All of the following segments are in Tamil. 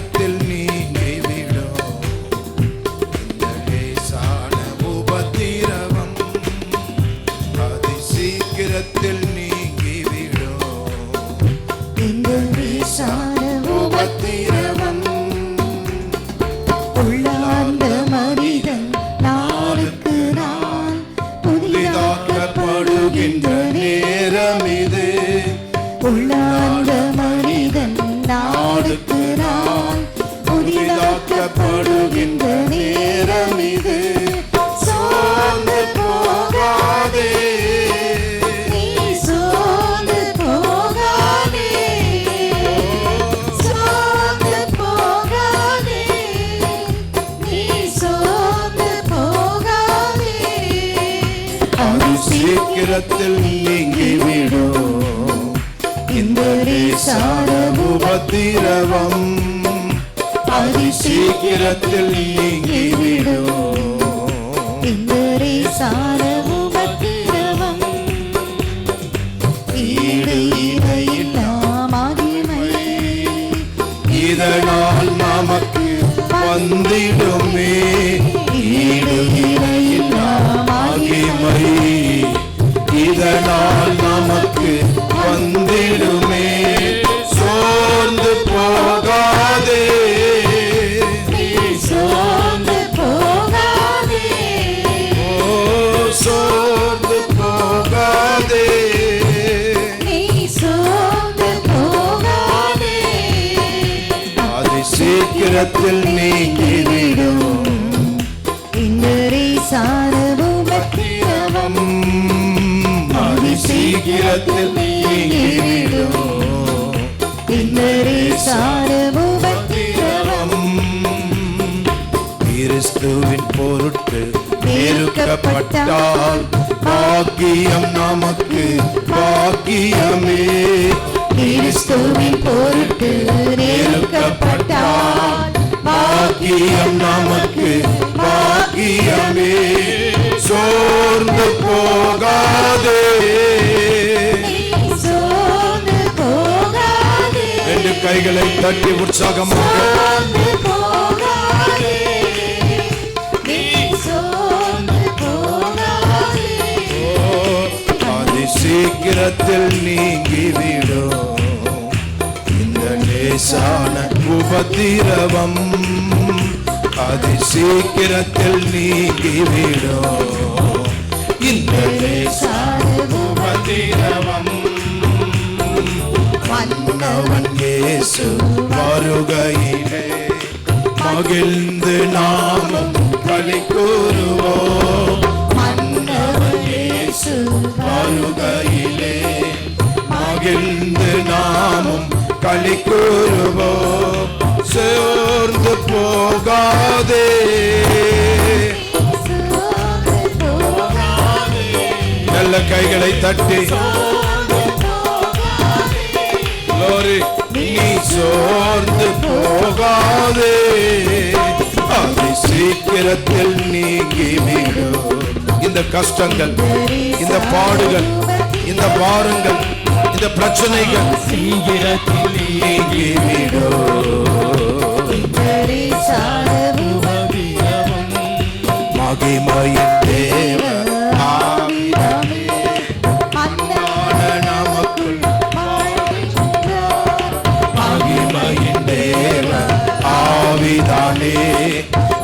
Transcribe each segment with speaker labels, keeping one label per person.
Speaker 1: சீக்கிரத்தில் நீங்கிவிடும் இந்த லேசான உபத்திரவம் அது சீக்கிரத்தில் நீங்கிவிடும்
Speaker 2: இந்த வீசான உபத்திரவம் உள்ளார்ந்த மனிதன் நாளுக்கு நாள் புதிதாக்கப்படுகின்ற
Speaker 1: நேரம் இது.
Speaker 2: உள்ளார்ந்த மனிதன் நாளுக்கு நாள் புதிதாக்கப்படுகின்ற நேரம் இது சோர்ந்து போகாதே.
Speaker 1: சீக்கிரத்தில் நீங்கிவிடும் இந்த லேசான உபத்திரவம் சீக்கிரத்தில்
Speaker 2: நீ
Speaker 1: சீக்கிரத்தில் நீங்கிவிடும்
Speaker 2: இந்த ரேசான உபத்திரவம்
Speaker 1: அது சீக்கிரத்தில் நீங்கிவிடும்
Speaker 2: இந்த ரேசான உபத்திரவம்
Speaker 1: கிறிஸ்துவின் பொருட்டு நெருக்கப்பட்டால் பாக்கியம் நமக்கு பாக்கியமே.
Speaker 2: கிறிஸ்துவின் பொருட்டு
Speaker 1: பாக்கியம் நமக்கு பாக்கியமே. சோர்ந்து போகாதே. ரெண்டு கைகளை தட்டி உற்சாகமாக. சீக்கிரத்தில் நீங்கிவிடும். இந்த லேசான உபத்திரவம் அது சீக்கிரத்தில் நீங்கிவிடும். மன்னவன் இயேசு வருகையிலே மகிழ்ந்து நாமும் பலி கூறுவோம். மன்னவன் இயேசு வருகையிலே மகிழ்ந்து நாமும் களி கூறுவோம். சோர்ந்து போகாதே. நல்ல கைகளை தட்டி.
Speaker 2: சோர்ந்து
Speaker 1: நீ சோர்ந்து போகாதே. அது சீக்கிரத்தில் நீங்கிவிடும். இந்த கஷ்டங்கள் இந்த பாடுகள் இந்த பாரங்கள் இந்த பிரச்சனைகள்.
Speaker 3: சீக்கிரத்தில்
Speaker 1: நீங்கிவிடும். மகிமையின் தேவ ஆவியானே,
Speaker 2: அன்பான
Speaker 1: நமக்குள்
Speaker 2: வாழ்கின்றார்
Speaker 1: மகிமையின் தேவ ஆவிதானே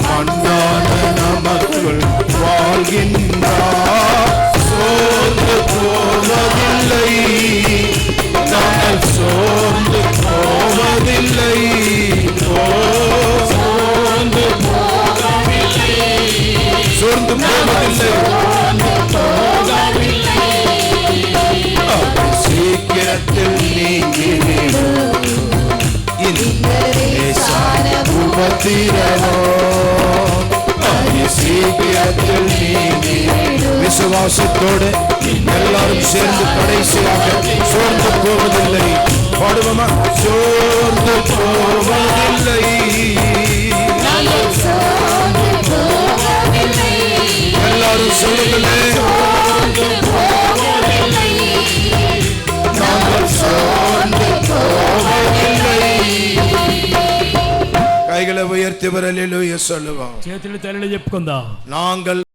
Speaker 1: மன்னான நமக்குள் வாழ்கின்றார் சோர்ந்து போவதில்லை நாங்கள் சோர்ந்து போவதில்லை போகவில்லை போகவில்லை சீக்கிரத்தில் நீங்கிவிடும் உபத்திரமோ சீக்கிரத்தில் நீங்கி விசுவாசத்தோடு எல்லாரும் சேர்ந்து கடைசியாக சோர்ந்து போவதில்லை. பாடுவோமா? சோர்ந்து போ உயர்த்தி வரலிலூய சொல்லுவோம்
Speaker 3: చేతులు తల్లి చెప్పుకుందాం
Speaker 1: நாங்கள்